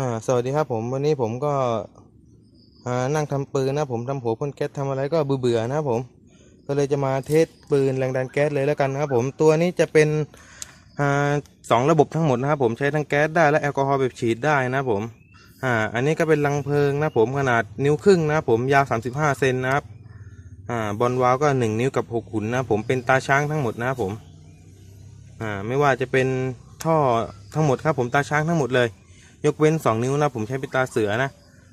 อ่าสวัสดีครับผมวันนี้ผมก็อ่านั่งทำปืนนะผมทำหัวพ่นแก๊สทำอะไรก็เบื่อๆนะครับผมก็เลยจะมาเทสปืนแรงดันแก๊สเลยแล้วกันนะครับผมตัวนี้จะเป็นอ่าสองระบบทั้งหมดนะครับผมใช้ทั้งแก๊สได้และแอลกอฮอล์แบบฉีดได้นะผมอ่าอันนี้ก็เป็นลังเพลิงนะผมขนาดนิ้วครึ่งนะผมยาว 35 เซนนะครับอ่าบอลวาล์วก็หนึ่งนิ้วกับหกขุนนะผมเป็นตาช้างทั้งหมดนะผมอ่าไม่ว่าจะเป็นท่อทั้งหมดครับผมตาช้างทั้งหมดเลย ยกเว้นสองนิ้วนะผมใช้เป็นตาเสือนะ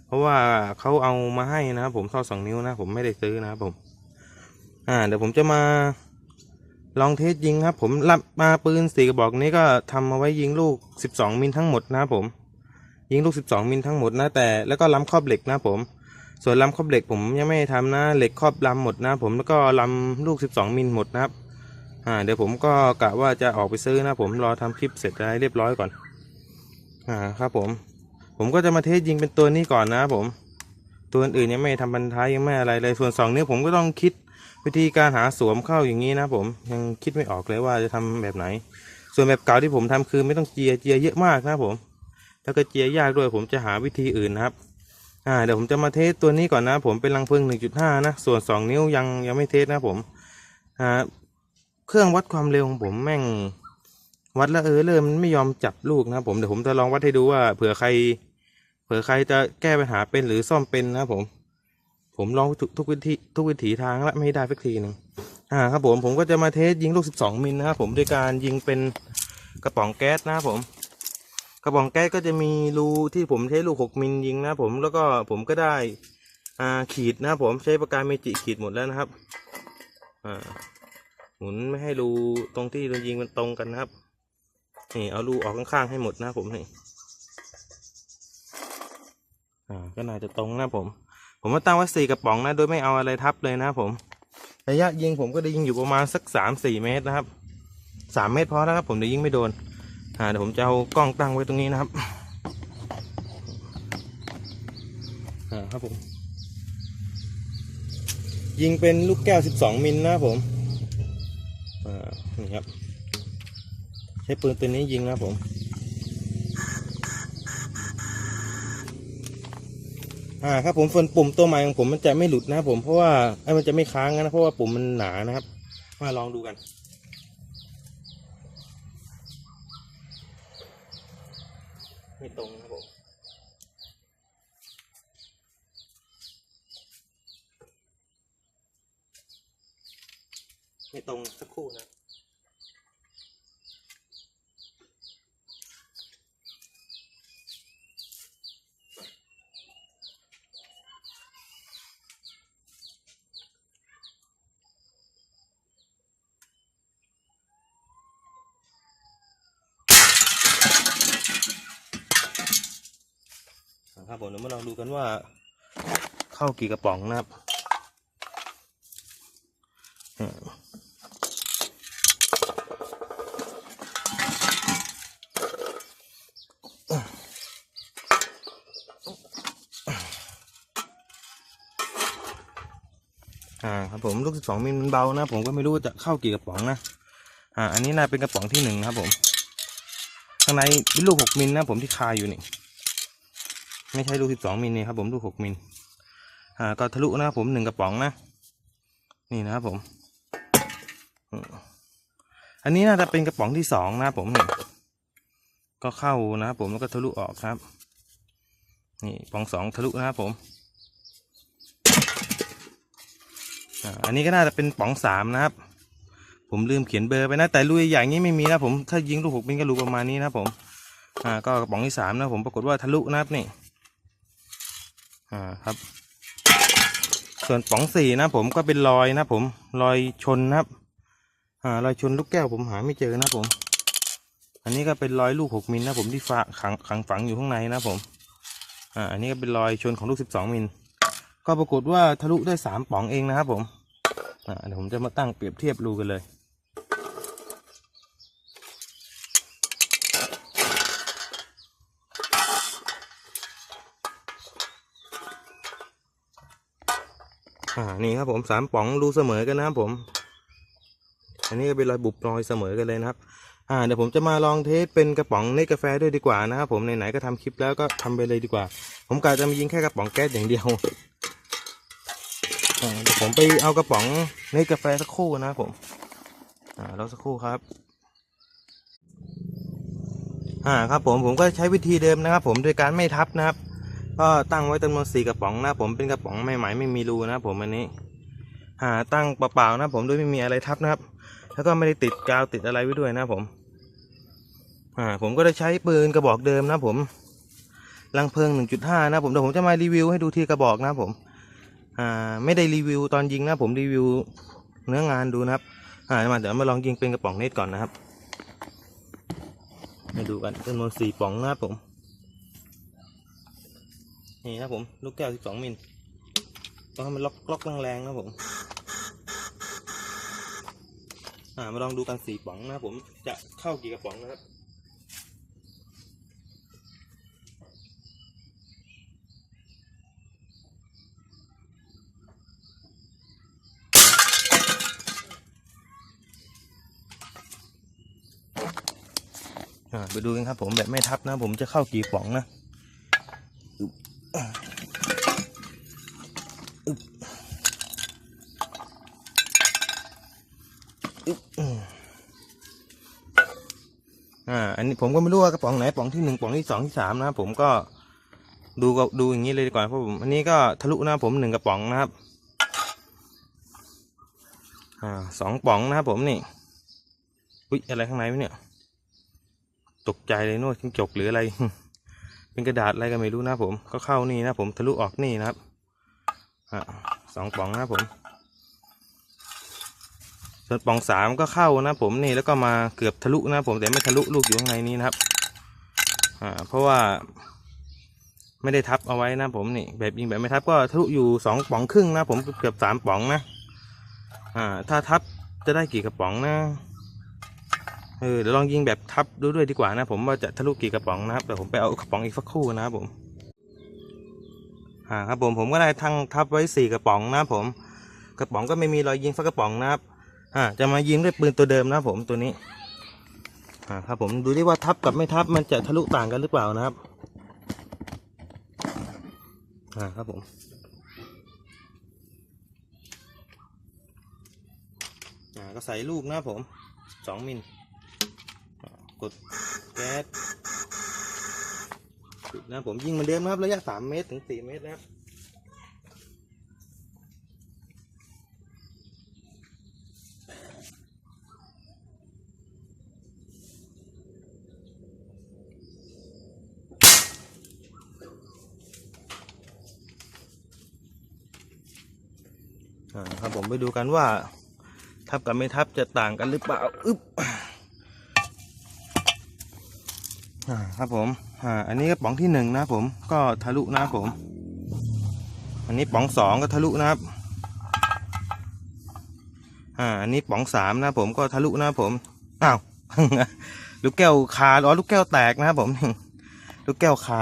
เพราะว่าเขาเอามาให้นะครับผมท่อสองนิ้วนะผมไม่ได้ซื้อนะครับผม อ่า เดี๋ยวผมจะมาลองเทสยิงครับ ผมรับมาปืนสี่กระบอกนี้ก็ทำมาไว้ยิงลูกสิบสองมิลทั้งหมดนะครับผม ยิงลูกสิบสองมิลทั้งหมดนะแต่แล้วก็ล้ำครอบเหล็กนะผม ส่วนล้ำครอบเหล็กผมยังไม่ได้ทำนะเหล็กครอบลำหมดนะผมแล้วก็ลำลูกสิบสองมิลหมดนะครับ อ่า เดี๋ยวผมก็กะว่าจะออกไปซื้อนะผมรอทำคลิปเสร็จอะไรเรียบร้อยก่อน อ่าครับผม ผมก็จะมาเทสยิงเป็นตัวนี้ก่อนนะครับผม ตัวอื่นยังไม่ทำบันท้ายยังไม่อะไรเลยส่วนสองนิ้วผมก็ต้องคิดวิธีการหาสวมเข้าอย่างนี้นะผมยังคิดไม่ออกเลยว่าจะทำแบบไหน ส่วนแบบเก่าที่ผมทำคือไม่ต้องเจียเจียเยอะมากนะผม แล้วก็เจียยากด้วยผมจะหาวิธีอื่นนะครับอ่าเดี๋ยวผมจะมาเทสตัวนี้ก่อนนะผมเป็นรังเพลิง1.5 นะ ส่วน 2 นิ้วยังยังไม่เทสนะผมอ่าเครื่องวัดความเร็วของผมแม่ง วัดแล้วเออเริ่มนไม่ยอมจับลูกนะครับผมเดี๋ยวผมจะลองวัดให้ดูว่าเผื่อใคร เผื่อใครจะแก้ปัญหาเป็นหรือซ่อมเป็นนะครับผม ผมลองทุกทุกวิธีทุกวิถีทางแล้วไม่ได้สักทีหนึ่งอ่าครับผมผมก็จะมาเทสยิงลูก 12 มิลนะครับผมด้วยการยิงเป็นกระป๋องแก๊สนะครับผม กระป๋องแก๊สก็จะมีรูที่ผมใช้ลูก 6 มิลยิงนะครับผมแล้วก็ผมก็ได้อ่าขีดนะครับผมใช้ปากกาเมจิขีดหมดแล้วนะครับอ่าหมุนไม่ให้รูตรงที่เรายิงมันตรงกันนะครับ นี่เอารูออกข้างๆให้หมดนะผมนี่อ่าก็น่าจะตรงนะผม ผมมาตั้งไว้สี่กระป๋องนะโดยไม่เอาอะไรทับเลยนะผมระยะยิงผมก็ได้ยิงอยู่ประมาณสักสามสี่เมตรนะครับสามเมตรพอแล้วครับผมเดี๋ยวยิงไม่โดนอ่าเดี๋ยวผมจะเอากล้องตั้งไว้ตรงนี้นะครับอ่าครับผม ยิงเป็นลูกแก้วสิบสองมิลนะครับผมอ่านี่ครับ ใช้ปืนตัวนี้ยิงนะครับผมอ่าครับผมส่วนปุ่มตัวใหม่ของผมมันจะไม่หลุดนะครับผมเพราะว่าไอ้มันจะไม่ค้างนะเพราะว่าปุ่มมันหนานะครับ มาลองดูกันไม่ตรงนะครับผมไม่ตรงสักครู่นะ ผมเดี๋ยวมาลองดูกันว่า เข้ากี่กระป๋องนะครับอ่าครับผมลูกสิบสองมิลมันเบานะ ผมก็ไม่รู้จะเข้ากี่กระป๋องนะอ่าอันนี้น่าเป็นกระป๋องที่หนึ่งนะครับผม ข้างในเป็นลูกหกมิลนะผมที่คาอยู่นี่ ไม่ใช่ลูกสิบสองมิลนี่ครับผมลูกหกมิลอ่าก็ทะลุนะครับผมหนึ่งกระป๋องนะ นี่นะครับผม อันนี้น่าจะเป็นกระป๋องที่สองนะครับผมนี่ก็เข้านะครับผมแล้วก็ทะลุออกครับ นี่ปองสองทะลุนะครับผมอ่าอันนี้ก็น่าจะเป็นป๋องสามนะครับ ผมลืมเขียนเบอร์ไปนะแต่รูใหญ่ๆอย่างนี้ไม่มีนะผมถ้ายิงลูกหกมิลก็รูประมาณนี้นะครับผมอ่าก็กระป๋องที่สามนะผมปรากฏว่าทะลุนะครับนี่ อ่าครับ ส่วนป๋องสี่นะผมก็เป็นรอยนะผมรอยชนนะครับ อ่ารอยชนลูกแก้วผมหาไม่เจอนะผม อันนี้ก็เป็นรอยลูกหกมิลนะผมที่ฝาขังขังฝังอยู่ข้างในนะผมอ่าอันนี้ก็เป็นรอยชนของลูกสิบสองมิลก็ปรากฏว่าทะลุได้สามป๋องเองนะครับผมอ่าเดี๋ยวผมจะมาตั้งเปรียบเทียบดูกันเลย อ่า นี่ครับผมสามป๋องรูเสมอกันนะครับผม อันนี้ก็เป็นรอยบุบรอยเสมอกันเลยนะครับ อ่า เดี๋ยวผมจะมาลองเทสเป็นกระป๋องเนตกาแฟด้วยดีกว่านะครับผม ไหนๆก็ทำคลิปแล้วก็ทำไปเลยดีกว่า ผมกะจะมายิงแค่กระป๋องแก๊สอย่างเดียวเดี๋ยวผมไปเอากระป๋องเนตกาแฟสักครู่นะครับผม อ่าราสักครู่ครับอ่าครับผมผมก็ใช้วิธีเดิมนะครับ ผมโดยการไม่ทับนะครับ ก็ตั้งไว้จำนวนสี่กระป๋องนะผมเป็นกระป๋องไม่หมายไม่มีรูนะผมอันนี้อ่าตั้งเปล่าๆนะผมโดยไม่มีอะไรทับนะครับ แล้วก็ไม่ได้ติดกาวติดอะไรไว้ด้วยนะผมอ่าผมก็ได้ใช้ปืนกระบอกเดิมนะผมลังเพลิง 1.5 นะผมเดี๋ยวผมจะมารีวิวให้ดูที่กระบอกนะผมอ่าไม่ได้รีวิวตอนยิงนะผมรีวิวเนื้องานดูนะครับอ่ามาเดี๋ยวมาลองยิงเป็นกระป๋องเนตก่อนนะครับมาดูกันจำนวนสี่ป๋องนะครับผม นี่นะครับผม ลูกแก้ว 12 มิลต้องให้มันล็อกล็อกแรงๆนะครับผม อ่ามาลองดูกันสี่ป๋องนะครับผมจะเข้ากี่กระป๋องนะครับไปดูกันครับผมแบบไม่ทับนะ ผมจะเข้ากี่ป๋องนะอึ๊บอึ๊บอึ๊บอืมอ่า อันนี้ ผมก็ไม่รู้ว่ากระป๋องไหนป๋องที่หนึ่งป๋องที่สองที่สามนะครับผมก็ดูก็ดูอย่างนี้เลยดีกว่าเพราะผมอันนี้ก็ทะลุนะผมหนึ่งกระป๋องนะครับอ่าสองป๋องนะครับผมนี่อุ้ยอะไรข้างในวะเนี่ย ตกใจเลยนวดจิ้งจกหรืออะไร เป็นกระดาษอะไรก็ไม่รู้นะผมก็เข้านี่นะผมทะลุออกนี่นะครับอะสองป่องนะผม ส่วนป่องสามก็เข้านะผมนี่แล้วก็มาเกือบทะลุนะผมแต่ไม่ทะลุลูกอยู่ข้างในนี้นะครับอ่าเพราะว่าไม่ได้ทับเอาไว้นะผมนี่แบบยิงแบบไม่ทับก็ทะลุอยู่สองป่องครึ่งนะผมเกือบสามป่องนะอ่าถ้าทับจะได้กี่กระป๋องนะเออเดี๋ยวลองยิงแบบทับดูด้วยดีกว่านะผมว่าจะทะลุกี่กระป๋องนะครับแต่ผมไปเอากระป๋องอีกสักคู่นะครับผมอ่าครับผมผมก็ได้ทั้งทับไว้สี่กระป๋องนะผมกระป๋องก็ไม่มีรอยยิงสักกระป๋องนะครับ อ่าจะมายิงด้วยปืนตัวเดิมนะผมตัวนี้อ่าครับผมดูที่ว่าทับกับไม่ทับมันจะทะลุต่างกันหรือเปล่านะครับอ่าครับผมอ่าก็ใส่ลูกนะผมสองมิลกดแก๊สนะผมยิงเหมือนเดิมนะครับระยะสามเมตรถึงสี่เมตรนะครับ ครับผมไปดูกันว่า ทับกับไม่ทับจะต่างกันหรือเปล่าอึ๊บอ่าครับผมอ่าอันนี้ก็ป๋องที่หนึ่งนะผม ก็ทะลุนะผม อันนี้ป๋องสองก็ทะลุนะครับอ่าอันนี้ป๋องสามนะผมก็ทะลุนะผมอ้าวลูกแก้วคาอ๋อลูกแก้วแตกนะครับผมลูกแก้วคา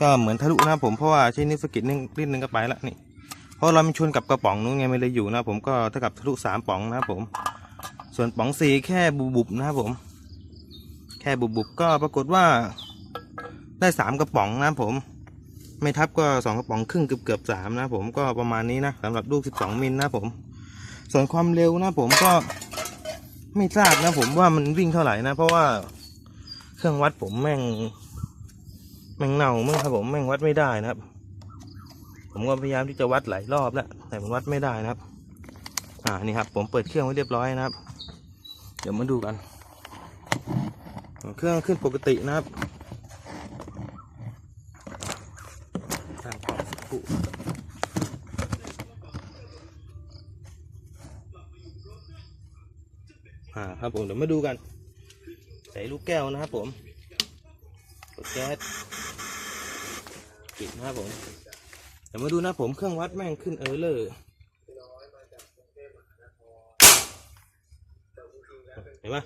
ก็เหมือนทะลุนะครับผมเพราะว่าใช้นิ้วสกิดนิดนึงก็ไปละนี่ เพราะเรามันชนกับกระป๋องนู้นไงไม่เลยอยู่นะผมก็เท่ากับทะลุสามป๋องนะผม ส่วนป๋องสี่แค่บุบๆนะผม แค่บุบๆก็ปรากฏว่า ได้สามกระป๋องนะผม ไม่ทับก็สองกระป๋องครึ่งเกือบเกือบสามนะผมก็ประมาณนี้นะสำหรับลูกสิบสองมิลนะผม ส่วนความเร็วนะผมก็ไม่ทราบนะผมว่ามันวิ่งเท่าไหร่นะ เพราะว่าเครื่องวัดผมแม่ง แม่งเน่ามึงครับผมแม่งวัดไม่ได้นะครับ ผมก็พยายามที่จะวัดหลายรอบแล้วแต่มันวัดไม่ได้นะครับ อ่านี่ครับ ผมเปิดเครื่องไว้เรียบร้อยนะครับ เดี๋ยวมาดูกัน เครื่องขึ้นปกตินะครับตั้งกล้องสักครู่อ่าครับผมเดี๋ยวมาดูกัน ใส่ลูกแก้วนะครับผมกดแก๊สปิดนะครับผม ดี๋ยวมาดูนะผมเครื่องวัดแม่งขึ้นเออร์เลอร์เห็นไหม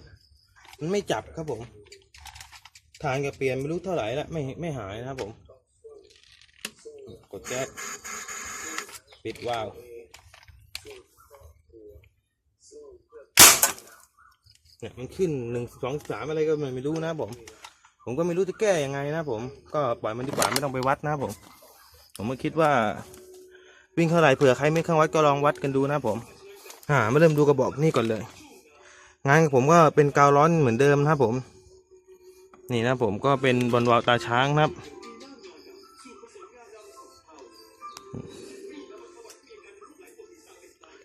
มันไม่จับครับผม ทางกับเปลี่ยนไม่รู้เท่าไหร่และไม่ไม่หายนะครับผม กดแก๊สปิดวาล์วเนี่ยมันขึ้นหนึ่งสองสามอะไรก็ไม่ไม่รู้นะผม ผมก็ไม่รู้จะแก้ยังไงนะผม ก็ปล่อยมันดีกว่าไม่ต้องไปวัดนะผม ผมก็คิดว่า วิ่งเท่าไหร่เผื่อใครไม่เครื่องวัดก็ลองวัดกันดูนะผมอ่ามาเริ่มดูกระบอกนี่ก่อนเลย งานของผมก็เป็นกาวร้อนเหมือนเดิมนะผม นี่นะผมก็เป็นบอลวาล์วตาช้างครับ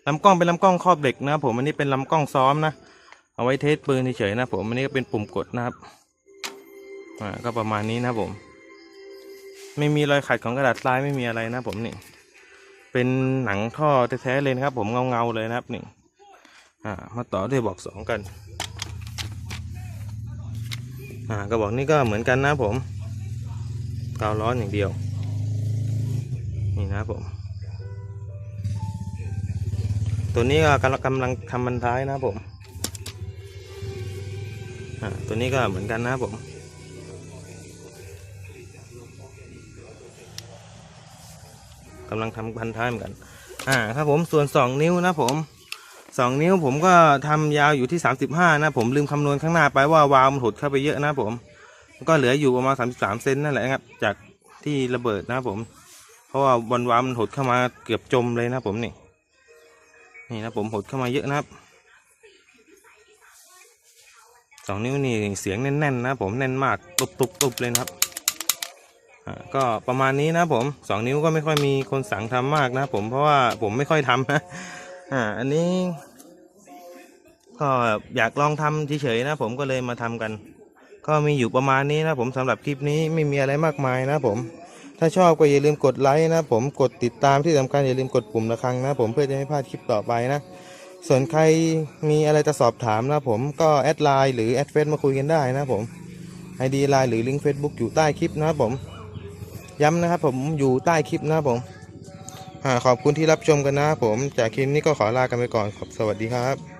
ลำกล้องเป็นลำกล้องครอบเหล็กนะครับผมอันนี้เป็นลำกล้องซ้อมนะ เอาไว้เทสปืนเฉยๆนะผมอันนี้ก็เป็นปุ่มกดนะครับอ่าก็ประมาณนี้นะผม ไม่มีรอยขัดของกระดาษทรายไม่มีอะไรนะผมนี่ เป็นหนังท่อแท้ๆเลยนะครับ ผมเงาๆเลยนะครับนี่อ่ามาต่อด้วยบอกสองกันอ่ากระบอกนี้ก็เหมือนกันนะผมกาวร้อนอย่างเดียว นี่นะผม ตัวนี้ก็กำลังกำลังทำบันท้ายนะผมอ่าตัวนี้ก็เหมือนกันนะผม กำลังทำพันท้ายเหมือนกัน อ่าครับผมส่วนสองนิ้วนะผมสองนิ้วผมก็ทำยาวอยู่ที่สามสิบห้านะ ผมลืมคำนวณข้างหน้าไปว่าวาล์วมันหดเข้าไปเยอะนะผมก็เหลืออยู่ประมาณสามสิบสามเซนนั่นแหละครับ จากที่ระเบิดนะผม เพราะว่าบอลวาล์วมันหดเข้ามาเกือบจมเลยนะผมนี่นี่นะผมหดเข้ามาเยอะนะครับสองนิ้วนี่เสียงแน่นๆนะผมแน่นมากตุบตุบตุบเลยนะครับ ก็ประมาณนี้นะผมสองนิ้วก็ไม่ค่อยมีคนสั่งทำมากนะผมเพราะว่าผมไม่ค่อยทำนะอ่าอันนี้ก็อยากลองทำเฉยๆนะผมก็เลยมาทำกัน ก็มีอยู่ประมาณนี้นะผมสำหรับคลิปนี้ไม่มีอะไรมากมายนะผม ถ้าชอบก็อย่าลืมกดไลค์นะผมกดติดตามที่สำคัญอย่าลืมกดปุ่มระฆังนะผมเพื่อจะไม่พลาดคลิปต่อไปนะ ส่วนใครมีอะไรจะสอบถามนะผมก็แอดไลน์หรือแอดเฟซมาคุยกันได้นะผมไอดีไลน์หรือลิงก์ Facebook อยู่ใต้คลิปนะผม ย้ำนะครับผมอยู่ใต้คลิปนะผมอขอบคุณที่รับชมกันนะผม จากคลิปนี้ก็ขอลากันไปก่อนครับสวัสดีครับ